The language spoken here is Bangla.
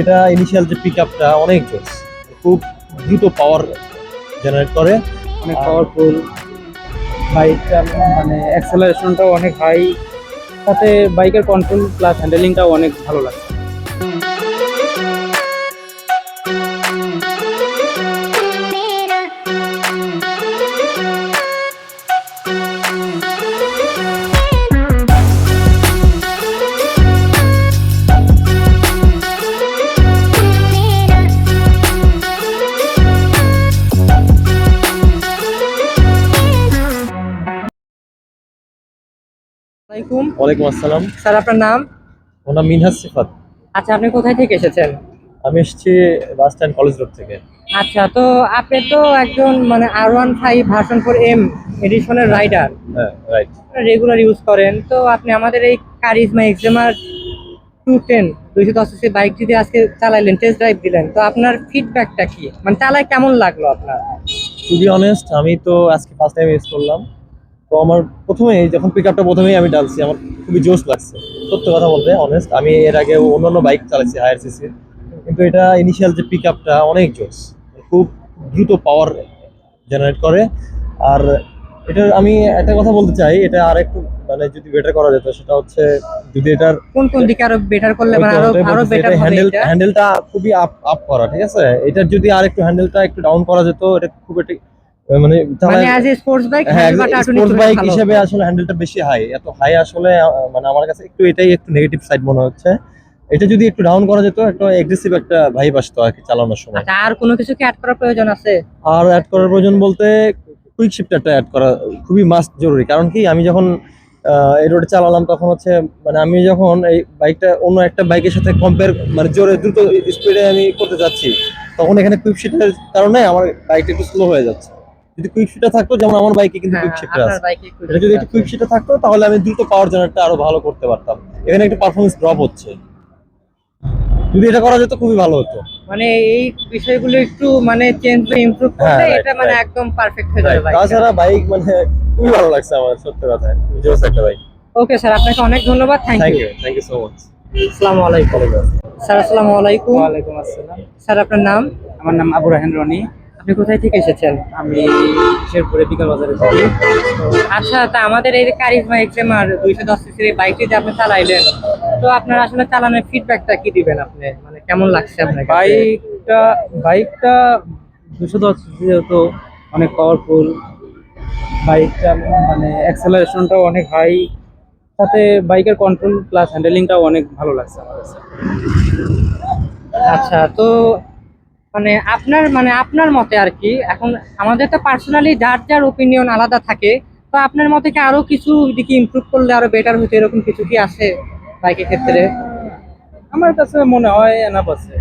এটা ইনিশিয়াল যে পিক আপটা অনেক জোস। খুব দ্রুত পাওয়ার জেনারেট করে। অনেক পাওয়ারফুল বাইকটা মানে অ্যাক্সেলারেশনটাও অনেক হাই সাথে বাইকের কন্ট্রোল প্লাস হ্যান্ডেলিংটাও অনেক ভালো লাগে আসসালামাইকুম ওয়ালাইকুম আসসালাম। স্যার আপনার নাম? ওর নাম মিনহাজ সিফাত। আচ্ছা আপনি কোথায় থেকে এসেছেন? আমি এসেছি বাস স্ট্যান্ড কলেজ রোড থেকে। আচ্ছা তো আপনি তো একজন মানে আর one five version four M এডিশনের rider হ্যাঁ রাইট রেগুলার ইউজ করেন। তো আপনি আমাদের এই কারিজমা এক্সেমার টু টেন দুইশো দশ সিসি বাইকটি দিয়ে আজকে চালাইলেন টেস্ট ড্রাইভ দিলেন। তো আপনার ফিডব্যাকটা কি? মানে চালায় কেমন লাগল আপনার? টু বি অনেস্ট আমি তো আজকে ফার্স্ট টাইম ইউজ করলাম। তো আমার প্রথমেই যখন পিক আপটা প্রথমেই আমি ডালছি আমার খুবই জোশ লাগছে। সত্য কথা বলতে অনেস্ট আমি এর আগে অন্যান্য বাইক চালাচ্ছি হায়ার সিসির কিন্তু এটা ইনিশিয়াল যে পিক আপটা অনেক জোশ খুব দ্রুত পাওয়ার জেনারেট করে। আর এটা আমি একটা কথা বলতে চাই এটা আর একটু মানে যদি বেটার করা যেত সেটা হচ্ছে যদি এটার কোন কোন দিকে আরও বেটার করলে মানে আরও আরও বেটার হবে হ্যান্ডেল এটা? হ্যান্ডেলটা খুবই আপ আপ করা ঠিক আছে? এটার যদি আর একটু হ্যান্ডেলটা একটু ডাউন করা যেত এটা খুব একটা মানে মানে অ্যাজ এ স্পোর্টস বাইক হ্যাঁ স্পোর্টস বাইক হিসেবে আসলে হ্যান্ডেলটা বেশি হাই এত হাই আসলে মানে আমার কাছে একটু এটাই একটু নেগেটিভ সাইড মনে হচ্ছে। এটা যদি একটু ডাউন করা যেত একটা এগ্রেসিভ একটা ভাইব আসতো আর কি চালানোর সময়। আচ্ছা আর কোনো কিছু কি অ্যাড করার প্রয়োজন আছে? আর অ্যাড করার প্রয়োজন বলতে কুইক শিফটারটা অ্যাড করা খুবই মাস্ট জরুরি। কারণ কি আমি যখন এই রোডে চালালাম তখন হচ্ছে মানে আমি যখন এই বাইকটা অন্য একটা বাইকের সাথে কম্পেয়ার মানে জোরে দ্রুত স্পিডে আমি করতে যাচ্ছি তখন এখানে কুইক শিফটার কারণে আমার বাইকটা একটু স্লো হয়ে যাচ্ছে। যদি কুইক শিফটার থাকতো যেমন আমার বাইকে কিন্তু হ্যাঁ কুইক শিফটার আছে। এটা যদি একটু কুইক শিটে থাকতো তাহলে আমি দ্রুত পাওয়ার জেনারেটটা আরও ভালো করতে পারতাম। এখানে একটু পারফরমেন্স ড্রপ হচ্ছে। যদি এটা করা যেত খুবই ভালো হতো। মানে এই বিষয়গুলো একটু মানে চেঞ্জ বা ইমপ্রুভ হ্যাঁ, করলে এটা মানে একদম পারফেক্ট হয়ে যাবে তাছাড়া বাইক মানে খুবই ভালো লাগছে আমার সত্যি কথা। জোস একটা বাইক ওকে স্যার আপনাকে অনেক ধন্যবাদ thank you thank you so much আসসালামু আলাইকুম। স্যার আসসালামু আলাইকুম। ওয়ালাইকুম আসসালাম। স্যার আপনার নাম? আমার নাম আবু রাহেন রনি। আপনি কোথায় থেকে এসেছেন? আমি শেরপুরে বিকাল বাজারে থাকি। আচ্ছা তা আমাদের এই কারিজমা এক্সএমআর দুইশো দশ সিসির এই বাইকটি যে আপনি চালাইলেন তো আপনার আসলে চালানোর ফিডব্যাকটা কি দিবেন আপনি? মানে কেমন লাগছে আপনার বাইকটা বাইকটা দুশো দশ যেহেতু অনেক পাওয়ারফুল বাইকটা মানে অ্যাক্সেলারেশনটাও অনেক হাই সাথে বাইকের কন্ট্রোল প্লাস হ্যান্ডেলিংটাও অনেক ভালো লাগছে আমার কাছে। আচ্ছা তো মানে আপনার মানে আপনার মতে আর কি, এখন আমাদের তো পার্সোনালি যার যার ওপিনিয়ন আলাদা থাকে, তো আপনার মতে কি আরও কিছু দিকে ইমপ্রুভ করলে আরও বেটার হতো, এরকম কিছু কি আছে বাইকের ক্ষেত্রে? আমার কাছে মনে হয় এনাফ আছে।